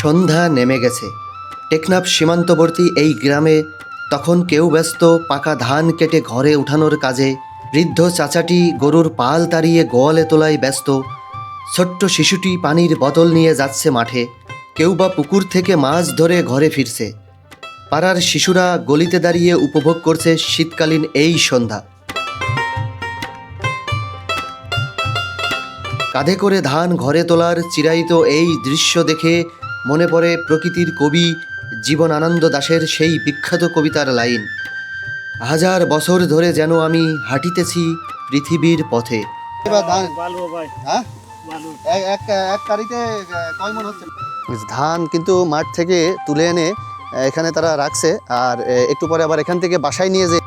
সন্ধ্যা নেমে গেছে। টেকনাফ সীমান্তবর্তী এই গ্রামে তখন কেউ ব্যস্ত পাকা ধান কেটে ঘরে উঠানোর কাজে বৃদ্ধ চাচাটি গরুর পাল তাড়িয়ে গোয়ালে তোলায় ব্যস্ত। ছোট্ট শিশুটি পানির বোতল নিয়ে যাচ্ছে মাঠে। কেউ বা পুকুর থেকে মাছ ধরে ঘরে ফিরছে। পাড়ার শিশুরা গলিতে দাঁড়িয়ে উপভোগ করছে শীতকালীন এই সন্ধ্যা। কাঁধে করে ধান ঘরে তোলার চিরায়িত এই দৃশ্য দেখে মনে পড়ে প্রকৃতির কবি জীবনানন্দ দাশের সেই বিখ্যাত কবিতার লাইন হাজার বছর ধরে যেন আমি হাঁটিতেছি পৃথিবীর পথে। ধান। ভালো ভাই। হ্যাঁ? ভালো এক এক এক কারিতে কয় হচ্ছে? ধান কিন্তু মাঠ থেকে তুলে এনে এখানে তারা রাখছে। আর একটু পরে আবার এখান থেকে বাসায় নিয়ে যে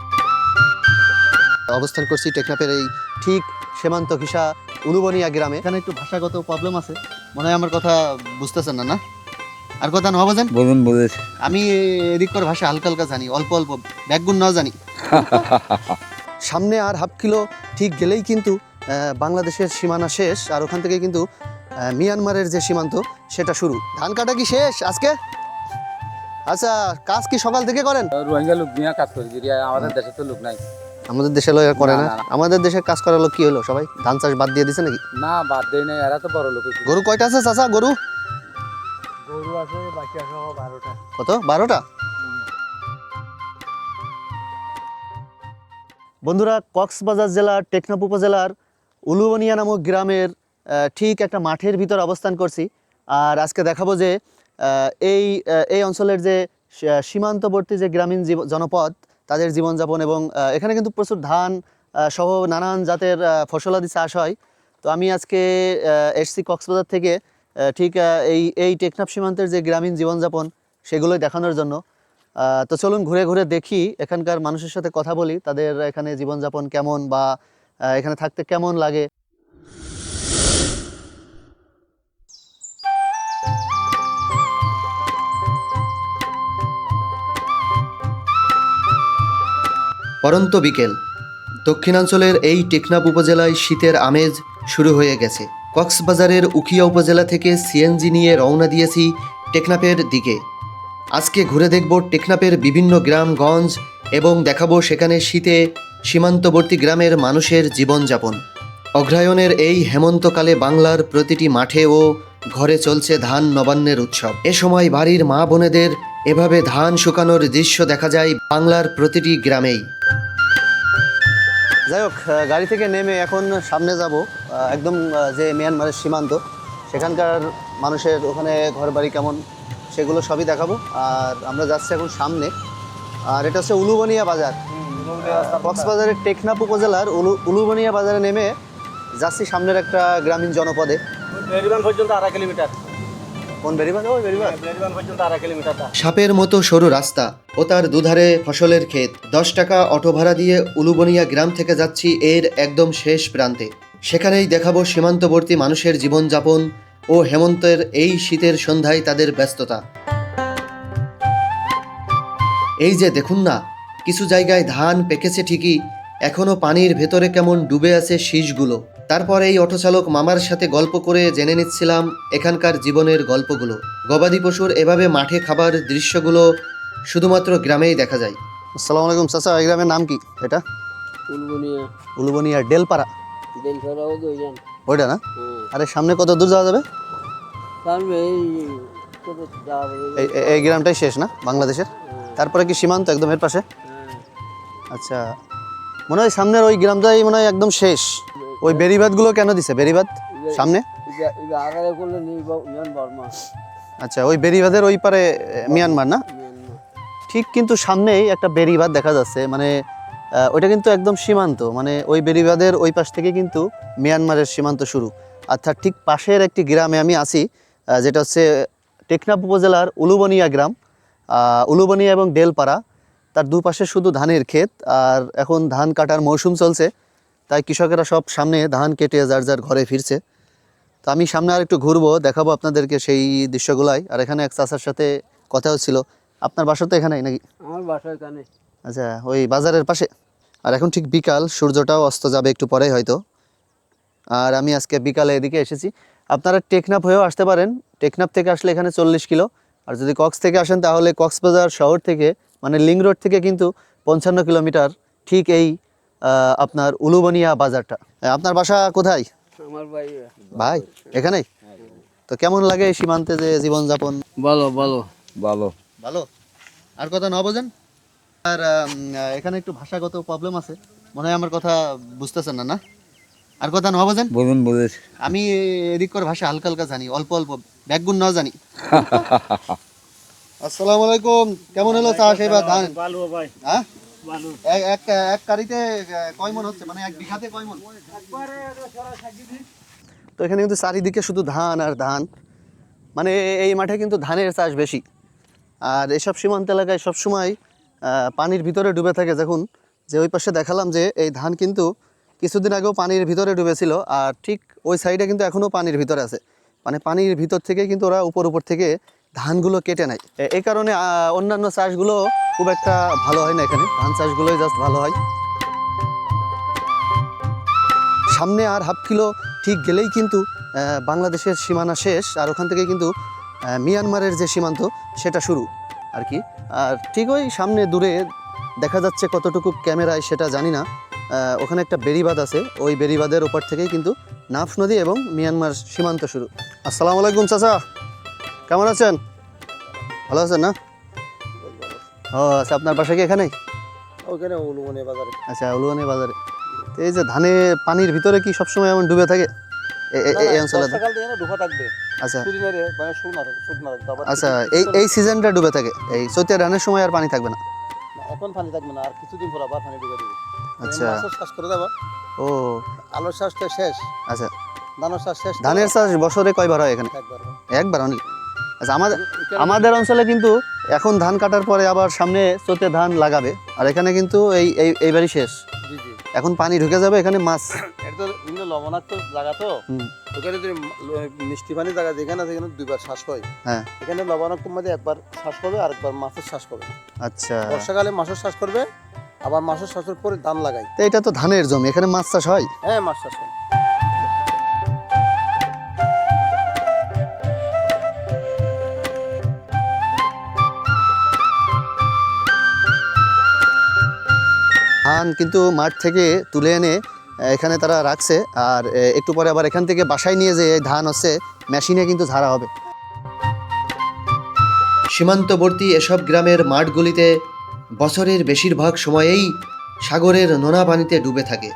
অবস্থান করছি টেকনাফের এই ঠিক সীমান্ত ঘিসা উলুবনিয়া গ্রামে। এখানে একটু ভাষাগত প্রবলেম আছে। মনে হয় আমার কথা বুঝতেছেন না না? আর কথা নয় বাজেন বলুন বুঝেছি আমি এদিককার ভাষা হালকা হালকা জানি অল্প অল্প ব্যাকগুণ নাও জানি। সামনে আর হাফ কিলো ঠিক গেলেই কিন্তু বাংলাদেশের সীমানা শেষ আর ওখান থেকে কিন্তু মিয়ানমারের যে সীমান্ত সেটা শুরু। ধান কাটা কি শেষ আজকে? আচ্ছা কাজ কি সকাল থেকে করেন? রোহিঙ্গা লোক নিয়ে কাজ করি যদি আমাদের দেশে তো লোক নাই। আমাদের দেশে লোক করে না, না? না, না। আমাদের দেশে কাজ করার লোক কি হলো সবাই? ধান চাষ বাদ দিয়ে দিছে নাকি? না বাদ দেয় নাই এরা তো বড় লোক গরু কয়টা আছে চাচা গরু? গরু আছে, বাকি আছে বারোটা। কত? বারোটা? বন্ধুরা, কক্সবাজার জেলার, টেকনাফ উপজেলার উলুবনিয়া নামক গ্রামের ঠিক একটা মাঠের ভিতর অবস্থান করছি। আর আজকে দেখাবো যে এই এই অঞ্চলের যে সীমান্তবর্তী যে গ্রামীণ জনপদ, তাদের জীবনযাপন এবং এখানে কিন্তু প্রচুর ধান সহ নানান জাতের ফসলাদি চাষ হয়। তো আমি আজকে এসছি কক্সবাজার থেকে। ঠিক এই এই টেকনাফ সীমান্তের যে গ্রামীণ জীবনযাপন, সেগুলোই দেখানোর জন্য। তো চলুন ঘুরে ঘুরে দেখি এখানকার মানুষের সাথে কথা বলি, তাদের এখানে জীবনযাপন কেমন বা এখানে থাকতে কেমন লাগে। পরন্ত বিকেল। দক্ষিণাঞ্চলের এই টেকনাফ উপজেলায় শীতের আমেজ শুরু হয়ে গেছে। কক্সবাজারের উখিয়া উপজেলা থেকে সিএনজি নিয়ে রওনা দিয়েছি টেকনাফের দিকে। আজকে ঘুরে দেখব টেকনাফের বিভিন্ন গ্রামগঞ্জ এবং দেখাবো সেখানে শীতে সীমান্তবর্তী গ্রামের মানুষের জীবনযাপন। অগ্রায়ণের এই হেমন্তকালে বাংলার প্রতিটি মাঠে ও ঘরে চলছে ধান নবান্নের উৎসব। এ সময় বাড়ির মা বোনেদের এভাবে ধান শুকানোর দৃশ্য দেখা যায় বাংলার প্রতিটি গ্রামেই। যাই হোক গাড়ি থেকে নেমে এখন সামনে যাব একদম যে মিয়ানমারের সীমান্ত। সেখানকার মানুষের ওখানে ঘর বাড়ি কেমন সেগুলো সবই দেখাবো। আর আমরা যাচ্ছি এখন সামনে। আর এটা হচ্ছে উলুবনিয়া বাজার। কক্সবাজারের টেকনাফ উপজেলার উলু উলুবনিয়া বাজারে নেমে যাচ্ছি সামনের একটা গ্রামীণ জনপদে। পর্যন্ত আড়াই কিলোমিটার। কোন বেরিবাদ ওই বেরিবাদ বেরিবান পর্যন্ত আড়াই কিলোমিটারটা সাপের মতো সরু রাস্তা। ও তার দুধারে ফসলের ক্ষেত। দশ টাকা অটো ভাড়া দিয়ে উলুবনিয়া গ্রাম থেকে যাচ্ছি এর একদম শেষ প্রান্তে। সেখানেই দেখাবো সীমান্তবর্তী মানুষের জীবনযাপন ও হেমন্তের এই শীতের সন্ধ্যায় তাদের ব্যস্ততা। এই যে দেখুন না, কিছু জায়গায় ধান পেকেছে ঠিকই, এখনও পানির ভেতরে কেমন ডুবে আছে শীষগুলো। তারপর এই অটোচালক মামার সাথে গল্প করে জেনে নিচ্ছিলাম এখানকার জীবনের গল্পগুলো। গবাদি পশুর এভাবে মাঠে খাবার দৃশ্যগুলো শুধুমাত্র গ্রামেই দেখা যায়। আসসালামু আলাইকুম চাচা এই গ্রামের নাম কি? এটা? ফুলবনিয়া উলুবনিয়া ডেলপাড়া। দুইজন ওইটা না? আরে সামনে কত দূর যাওয়া যাবে? এই কত যাবে? এই এই- এই গ্রামটাই শেষ না বাংলাদেশের? তারপরে কি সীমান্ত একদম এর পাশে? আচ্ছা। মনে হয় সামনের ওই গ্রামটাই মনে হয় একদম শেষ। ওই বেরিবাদগুলো কেন দিছে? বেরিবাদ সামনে? আগারে করলে নিয়ন বর্মা আচ্ছা ওই বেরিবাদের ওই পারে মিয়ানমার না? ঠিক কিন্তু সামনেই একটা বেরিবাদ দেখা যাচ্ছে মানে ওইটা কিন্তু একদম সীমান্ত মানে ওই বেরিবাদের ওই পাশ থেকে কিন্তু মিয়ানমারের সীমান্ত শুরু। অর্থাৎ ঠিক পাশের একটি গ্রামে আমি আছি যেটা হচ্ছে টেকনাফ উপজেলার উলুবনিয়া গ্রাম উলুবনিয়া এবং ডেলপাড়া তার দুপাশে শুধু ধানের ক্ষেত, আর এখন ধান কাটার মৌসুম চলছে, তাই কৃষকেরা সব সামনে ধান কেটে যার যার ঘরে ফিরছে। তো আমি সামনে আর একটু ঘুরবো, দেখাবো আপনাদেরকে সেই দৃশ্যগুলাই। আর এখানে এক চাচার সাথে কথা হচ্ছিল আপনার বাসা তো এখানেই নাকি? আমার বাসা এখানে। আচ্ছা ওই বাজারের পাশে। আর এখন ঠিক বিকাল সূর্যটাও অস্ত যাবে একটু পরেই হয়তো। আর আমি আজকে বিকালে এদিকে এসেছি। আপনারা টেকনাফ হয়েও আসতে পারেন। টেকনাফ থেকে আসলে এখানে চল্লিশ কিলো। আর যদি কক্স থেকে আসেন তাহলে কক্সবাজার শহর থেকে মানে লিং রোড থেকে কিন্তু পঞ্চান্ন কিলোমিটার ঠিক এই আপনার উলুবনিয়া বাজারটা। আপনার বাসা কোথায়? আমার ভাই ভাই। এখানেই? তো কেমন লাগে সীমান্তে যে জীবনযাপন? বলো বলো ভালো। ভালো? আর কথা ন বোঝেন? আর এখানে একটু ভাষাগত প্রবলেম আছে। মনে হয় আমার কথা বুঝতেছেন না না? আর কথা ন বোঝেন? বুঝুন বুঝেছ আমি এদিক করে ভাষা হালকা হালকা জানি অল্প অল্প ব্যাকগুণ না জানি। আসসালামু আলাইকুম কেমন হলো চাষ এবার ধান? ভালো ভাই। হ্যাঁ? ভালো। এক- এক এক কারিতে কয় মন হচ্ছে? মানে এক বিঘাতে কয় মন? তো এখানে কিন্তু চারিদিকে শুধু ধান আর ধান। মানে এই মাঠে কিন্তু ধানের চাষ বেশি। আর এসব সীমান্ত এলাকায় সবসময় পানির ভিতরে ডুবে থাকে। দেখুন, যে ওই পাশে দেখালাম যে এই ধান কিন্তু কিছুদিন আগেও পানির ভিতরে ডুবেছিল আর ঠিক ওই সাইডে কিন্তু এখনও পানির ভিতরে আছে। মানে পানির ভিতর থেকে কিন্তু ওরা উপর উপর থেকে ধানগুলো কেটে নেয়। এই কারণে অন্যান্য চাষগুলো খুব একটা ভালো হয় না এখানে। ধান চাষগুলোই জাস্ট ভালো হয়। সামনে আর হাফ কিলো ঠিক গেলেই কিন্তু বাংলাদেশের সীমানা শেষ। আর ওখান থেকে কিন্তু মিয়ানমারের যে সীমান্ত সেটা শুরু আর কি। আর ঠিক ওই সামনে দূরে দেখা যাচ্ছে কতটুকু ক্যামেরায় সেটা জানি না। ওখানে একটা বেরিবাদ আছে ওই বেরিবাদের ওপর থেকেই কিন্তু নাফ নদী এবং মিয়ানমার সীমান্ত শুরু। আসসালামু আলাইকুম চাচা কেমন আছেন? ভালো আছেন না? ও আচ্ছা আপনার বাসা কি এখানেই? ওখানে উলুমনি বাজারে। আচ্ছা উলুয়ানি বাজারে। এই যে ধানে পানির ভিতরে কি সবসময় এমন ডুবে থাকে? এই অঞ্চলে থাকবে। আচ্ছা। মানে আচ্ছা এই এই সিজনটা ডুবে থাকে। এই চৈতের সময় আর পানি থাকবে না। এখন পানি থাকবে না আর কিছুদিন পর আবার পানি দিবে। আচ্ছা। চাষ করে দেবো। ও। আলুর চাষ তো শেষ। আচ্ছা। ধানের চাষ শেষ ধানের চাষ বছরে কয়বার হয় এখানে? একবার একবার অনলি আচ্ছা আমাদের আমাদের অঞ্চলে কিন্তু এখন ধান কাটার পরে আবার সামনে চোতে ধান লাগাবে। আর এখানে কিন্তু এই এই এইবারই শেষ। এখন পানি ঢুকে যাবে এখানে মাছ। এটা তো লবণাক্ত জায়গা তো। ওখানে যদি মিষ্টি পানি জায়গা যেখানে আছে সেখানে দুইবার শ্বাস হয়। হ্যাঁ। এখানে লবণাক্ত মধ্যে একবার শ্বাস করবে আর একবার মাছের শ্বাস করবে আচ্ছা। বর্ষাকালে মাছের শ্বাস করবে আবার মাছের শ্বাসের পরে ধান লাগাই তো এটা তো ধানের জমি এখানে মাছ চাষ হয়? হ্যাঁ মাছ চাষ হয়। ধান কিন্তু মাঠ থেকে তুলে এনে এখানে তারা রাখছে। আর একটু পরে আবার এখান থেকে বাসায় নিয়ে যে ধান হচ্ছে, মেশিনে কিন্তু ঝাড়া হবে। সীমান্তবর্তী এসব গ্রামের মাঠগুলিতে বছরের বেশিরভাগ সময়েই সাগরের নোনা পানিতে ডুবে থাকে।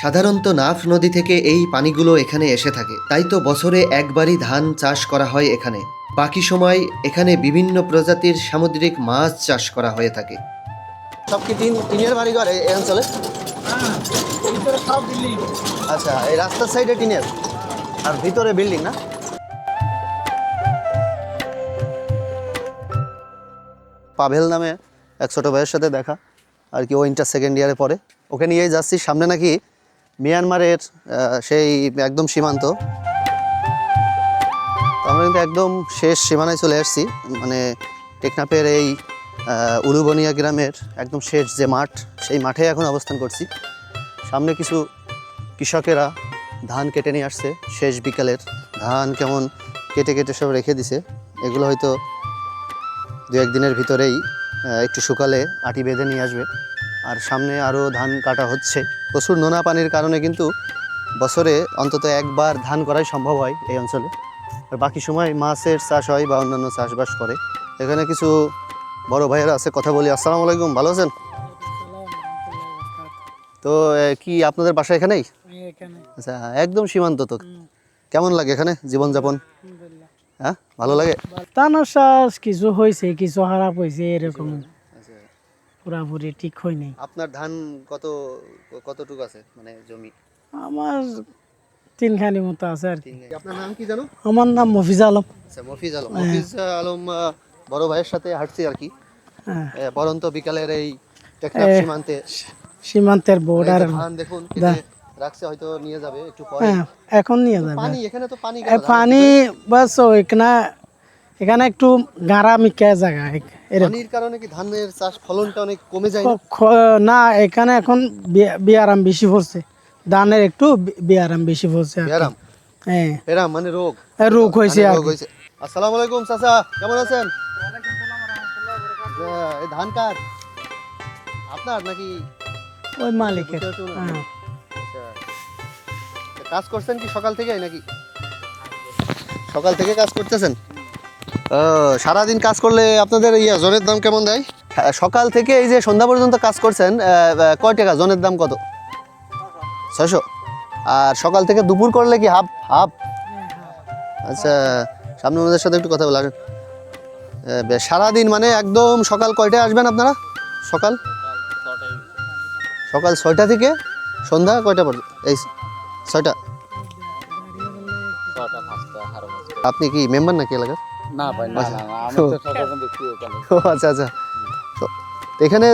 সাধারণত নাফ নদী থেকে এই পানিগুলো এখানে এসে থাকে। তাই তো বছরে একবারই ধান চাষ করা হয় এখানে। বাকি সময় এখানে বিভিন্ন প্রজাতির সামুদ্রিক মাছ চাষ করা হয়ে থাকে। সব কি টিন টিনের বাড়ি ঘর এই অঞ্চলে? আচ্ছা এই রাস্তার সাইডে টিনের? আর ভিতরে বিল্ডিং না? পাভেল নামে এক ছোটো ভাইয়ের সাথে দেখা, আর কি ও ইন্টার সেকেন্ড ইয়ারে পড়ে। ওকে নিয়েই যাচ্ছি, সামনে নাকি মিয়ানমারের সেই একদম সীমান্ত। আমরা কিন্তু একদম শেষ সীমানায় চলে আসছি মানে টেকনাফের এই উলুবনিয়া গ্রামের একদম শেষ যে মাঠ, সেই মাঠে এখন অবস্থান করছি। সামনে কিছু কৃষকেরা ধান কেটে নিয়ে আসছে, শেষ বিকালের ধান কেমন কেটে কেটে সব রেখে দিছে। এগুলো হয়তো দু একদিনের ভিতরেই একটু শুকালে আটি বেঁধে নিয়ে আসবে। আর সামনে আরও ধান কাটা হচ্ছে। প্রচুর নোনা পানির কারণে কিন্তু বছরে অন্তত একবার ধান করাই সম্ভব হয় এই অঞ্চলে। আর বাকি সময় মাছের চাষ হয় বা অন্যান্য চাষবাস করে। এখানে কিছু বড় ভাইয়েরা আছে কথা বলি। আসসালামু আলাইকুম ভালো আছেন? তো কি আপনাদের বাসা এখানেই? আচ্ছা একদম সীমান্ত তো। কেমন লাগে এখানে জীবনযাপন? হ্যাঁ ভালো লাগে? কিছু হয়েছে কিছু খারাপ হয়েছে এরকম। পুরাপুরি ঠিক হয় নাই। আপনার ধান কত কতটুকু আছে মানে জমি? আমার তিনখানি মতো আছে আর কি। আপনার নাম কি জানো? আমার নাম মফিজ আলম। আচ্ছা মফিজ আলম। মফিজ আলম বড় ভাইয়ের সাথে হাঁটছি আর কি। হ্যাঁ, এ, পরন্ত বিকালের এই টেকনাফ সীমান্তে। সীমান্তের বর্ডার ধান দেখুন রাখছে হয়তো নিয়ে যাবে একটু পরে। হ্যাঁ এখন নিয়ে যাবে। পানি এখানে তো পানি পানি বাস এখানে এখানে একটু গাড়া মিকা জায়গা পানির কারণে কি ধানের চাষ ফলনটা অনেক কমে যায় না? এখানে এখন বিয়ারাম বেশি পড়ছে। ধানের একটু বিয়ারাম বেশি পড়ছে হ্যাঁ। মানে রোগ? রোগ হয়েছে রোগ হয়েছে। আসসালামু আলাইকুম চাচা কেমন আছেন? এই ধান কার? আপনার নাকি? ওই মালিকের? হ্যাঁ। আচ্ছা। কাজ করছেন কি সকাল থেকে নাকি? সকাল থেকে কাজ করতেছেন? ও সারাদিন কাজ করলে আপনাদের ইয়া জনের দাম কেমন দেয়? হ্যাঁ, সকাল থেকে এই যে সন্ধ্যা পর্যন্ত কাজ করছেন কয় টাকা? জনের দাম কত? ছয়শো। আর সকাল থেকে দুপুর করলে কি হাফ? হাফ। আচ্ছা। সামনে ওনাদের সাথে একটু কথা বলা সারাদিন মানে একদম সকাল কয়টায় আসবেন আপনারা? সকাল? সকাল ছয়টা থেকে সন্ধ্যা কয়টা পর্যন্ত? এই ছয়টা। আপনি কি মেম্বার নাকি এলাকার? না ভাই না ও আচ্ছা আচ্ছা। তো এখানে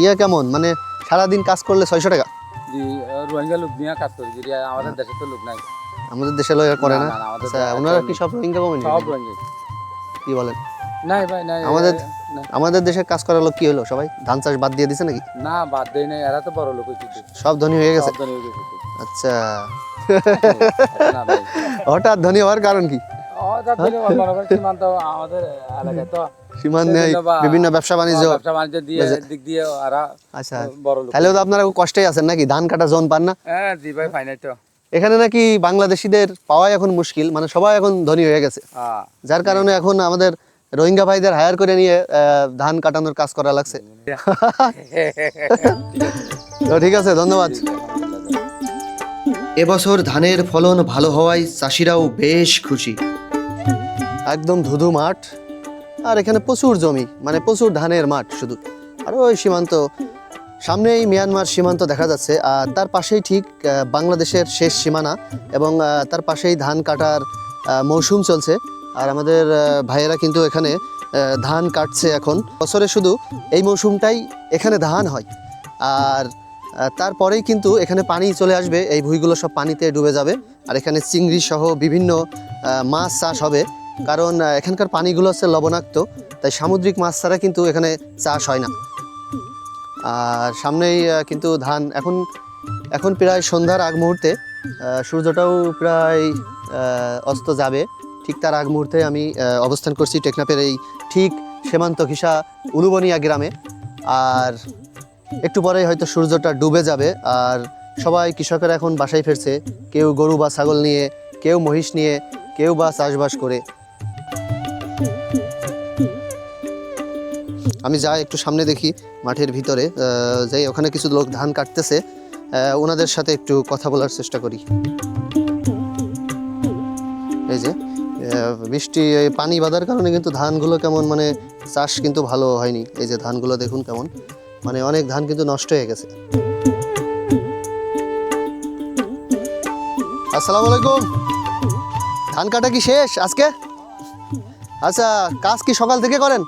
ইয়ে কেমন? মানে সারাদিন কাজ করলে ছয়শো টাকা? জি রোহিঙ্গা লোক নিয়ে কাজ করি আমাদের দেশে তো লোক নাই। আমাদের দেশে লোক করে না, আচ্ছা ওনারা কি সব রোহিঙ্গা সব রোহিঙ্গা। কি বলেন? নাই ভাই নাই আমাদের- আমাদের দেশে কাজ করার লোক কি হলো? সবাই ধান চাষ বাদ দিয়ে দিছে নাকি? না বাদ দেয় নাই এরা তো বড় লোক সব ধনী হয়ে গেছে? আচ্ছা। হঠাৎ ধনী হওয়ার কারণ কি? আমাদের দেশে করেন সীমান্ত আমাদের এলাকায় তো সীমান নেই সেজন্য বা- বিভিন্ন ব্যবসা বাণিজ্য ব্যবসা বাণিজ্য দিয়ে দিক দিয়ে আচ্ছা। তাহলে তো আপনারা কষ্টেই আছেন নাকি? ধান কাটা জন পান না? হ্যাঁ জি ভাই ফাইনাল তো। এখানে নাকি বাংলাদেশিদের পাওয়াই এখন মুশকিল মানে সবাই এখন ধনী হয়ে গেছে। হ্যাঁ যার কারণে এখন আমাদের রোহিঙ্গা ভাইদের হায়ার করে নিয়ে ধান কাটানোর কাজ করা লাগছে। তো ঠিক আছে ধন্যবাদ। এবছর ধানের ফলন ভালো হওয়ায় চাষিরাও বেশ খুশি। একদম ধুধু মাঠ আর এখানে প্রচুর জমি মানে প্রচুর ধানের মাঠ শুধু। আর ওই সীমান্ত সামনেই মিয়ানমার সীমান্ত দেখা যাচ্ছে, আর তার পাশেই ঠিক বাংলাদেশের শেষ সীমানা এবং তার পাশেই ধান কাটার মৌসুম চলছে। আর আমাদের ভাইয়েরা কিন্তু এখানে ধান কাটছে এখন। বছরে শুধু এই মৌসুমটাই এখানে ধান হয়। আর তারপরেই কিন্তু এখানে পানি চলে আসবে, এই ভুঁইগুলো সব পানিতে ডুবে যাবে। আর এখানে চিংড়ি সহ বিভিন্ন মাছ চাষ হবে। কারণ এখানকার পানিগুলো হচ্ছে লবণাক্ত, তাই সামুদ্রিক মাছ ছাড়া কিন্তু এখানে চাষ হয় না। আর সামনেই কিন্তু ধান। এখন এখন প্রায় সন্ধ্যার আগ মুহূর্তে সূর্যটাও প্রায় অস্ত যাবে। ঠিক তার আগ মুহূর্তে আমি অবস্থান করছি টেকনাফের এই ঠিক সীমান্ত ঘিসা উলুবনিয়া গ্রামে। আর একটু পরেই হয়তো সূর্যটা ডুবে যাবে। আর সবাই কৃষকেরা এখন বাসায় ফিরছে। কেউ গরু বা ছাগল নিয়ে, কেউ মহিষ নিয়ে, কেউ বা চাষবাস করে। আমি যাই একটু সামনে দেখি মাঠের ভিতরে যাই ওখানে কিছু লোক ধান কাটতেছে ওনাদের সাথে একটু কথা বলার চেষ্টা করি। এই যে বৃষ্টি পানি বাঁধার কারণে কিন্তু ধানগুলো কেমন মানে চাষ কিন্তু ভালো হয়নি। এই যে ধানগুলো দেখুন কেমন মানে অনেক ধান কিন্তু নষ্ট হয়ে গেছে। আসসালামু আলাইকুম। ধান কাটা কি শেষ আজকে? আচ্ছা কাজ কি সকাল থেকে করেন?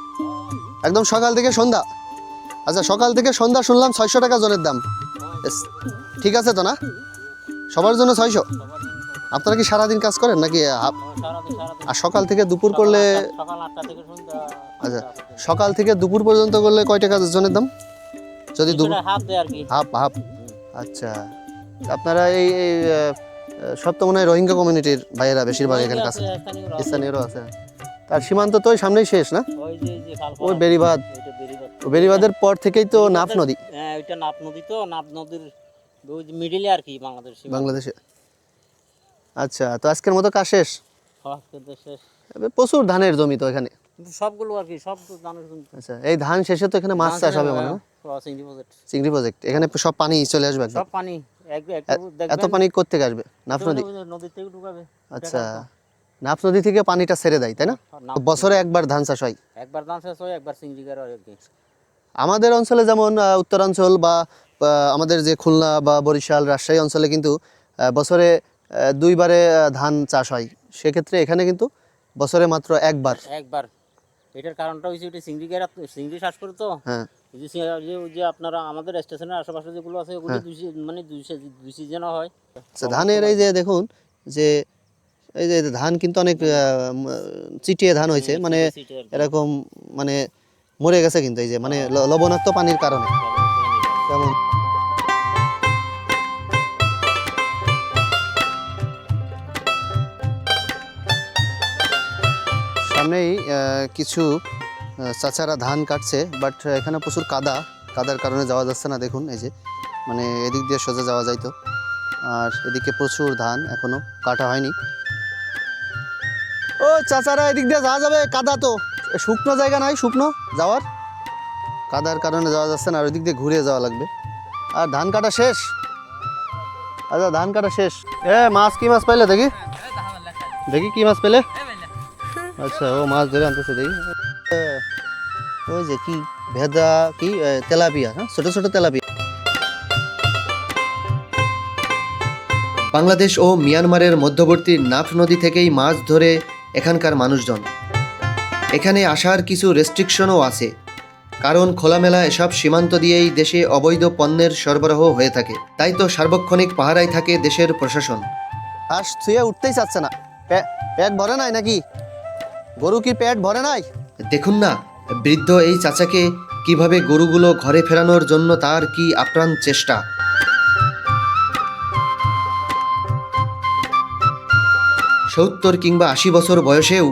একদম সকাল থেকে সন্ধ্যা। আচ্ছা সকাল থেকে সন্ধ্যা শুনলাম ছয়শো টাকা জনের দাম। ঠিক আছে তো না? সবার জন্য ছয়শো? আপনারা কি সারাদিন কাজ করেন নাকি আর সকাল থেকে দুপুর করলে আচ্ছা সকাল থেকে দুপুর পর্যন্ত করলে কয় টাকা জনের দাম? যদি দুপুর হাফ হাফ হাফ। আচ্ছা আপনারা এই সব তো মনে হয় রোহিঙ্গা কমিউনিটির ভাইয়েরা বেশিরভাগ এখানে কাছে স্থানীয়রা আছে। তার সীমান্ত তো সামনেই শেষ না? ওই। ও বেড়িবাঁধের পর থেকেই তো নাফ নদী। হ্যাঁ ওইটা নাপ নদী তো। নাপ নদীর মিডিলে আর কি বাংলাদেশ বাংলাদেশে। আচ্ছা তো আজকের মতো কাজ শেষ? হ্যাঁ, প্রচুর ধানের জমি তো এখানে। সবগুলো আর কি সব জানোর জন্য আচ্ছা এই ধান শেষে তো এখানে মাছ চাষ হবে মনে হয় ক্রসিং চিংড়ি প্রজেক্ট এখানে সব পানি চলে আসবে সব পানি এত পানি করতে আসবে? নাফ নদী? নদীর থেকে ঢুকাবে। আচ্ছা। নাফ নদী থেকে পানিটা ছেড়ে দেয় তাই না? বছরে একবার ধান চাষ হয়। একবার ধান শেষ হয় একবার আমাদের অঞ্চলে যেমন উত্তরাঞ্চল বা আমাদের যে খুলনা বা বরিশাল রাজশাহী অঞ্চলে কিন্তু বছরে দুইবারে ধান চাষ হয়। সেক্ষেত্রে এখানে কিন্তু বছরে মাত্র একবার। একবার। এটার কারণটা হচ্ছে চাষ করে তো। হ্যাঁ। যে যে আপনারা আমাদের স্টেশনের আশেপাশে যেগুলো আছে ওগুলো দুই সি- মানে দুই সি- দুই সিজনও হয়। আচ্ছা ধানের এই যে দেখুন যে এই যে ধান কিন্তু অনেক চিটিয়ে ধান হয়েছে মানে। এরকম মানে মরে গেছে কিন্তু এই যে মানে লবণাক্ত পানির কারণে। যেমন সামনেই আহ, কিছু চাচারা ধান কাটছে বাট এখানে প্রচুর কাদা কাদার কারণে যাওয়া যাচ্ছে না দেখুন এই যে মানে এদিক দিয়ে সোজা যাওয়া যাইতো। আর এদিকে প্রচুর ধান এখনও কাটা হয়নি। চাচারা এদিক দিয়ে যাওয়া যাবে, কাদা তো। শুকনো জায়গা নাই, শুকনো, যাওয়ার। কাদার কারণে যাওয়া যাচ্ছে না, আর ওইদিক দিয়ে ঘুরে যাওয়া লাগবে। আর ধান কাটা শেষ? আচ্ছা ধান কাটা শেষ। এ, মাছ কি মাছ পাইলে দেখি? দেখি কি মাছ পেলে। আচ্ছা ও মাছ ধরে আনতেছে, দেখি। ওই যে কি, ভেদা কি তেলাপিয়া হ্যাঁ? ছোট ছোট তেলাপিয়া। বাংলাদেশ ও মিয়ানমারের মধ্যবর্তী নাফ নদী থেকেই মাছ ধরে এখানকার মানুষজন। এখানে আসার কিছু রেস্ট্রিকশনও আছে। কারণ খোলামেলা এসব সীমান্ত দিয়েই দেশে অবৈধ পণ্যের সরবরাহ হয়ে থাকে। তাই তো সার্বক্ষণিক পাহারায় থাকে দেশের প্রশাসন। আর শুয়ে উঠতেই চাচ্ছে না। পেট ভরে নাই নাকি? গরু কি পেট ভরে নাই? দেখুন না বৃদ্ধ এই চাচাকে কীভাবে গরুগুলো ঘরে ফেরানোর জন্য তার কি আপ্রাণ চেষ্টা? সত্তর কিংবা আশি বছর বয়সেও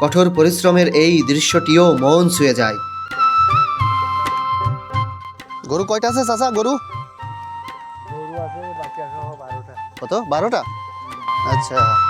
কঠোর পরিশ্রমের এই দৃশ্যটিও মন ছুঁয়ে যায়। গরু কয়টা আছে চাচা গরু? কত? বারোটা? আচ্ছা।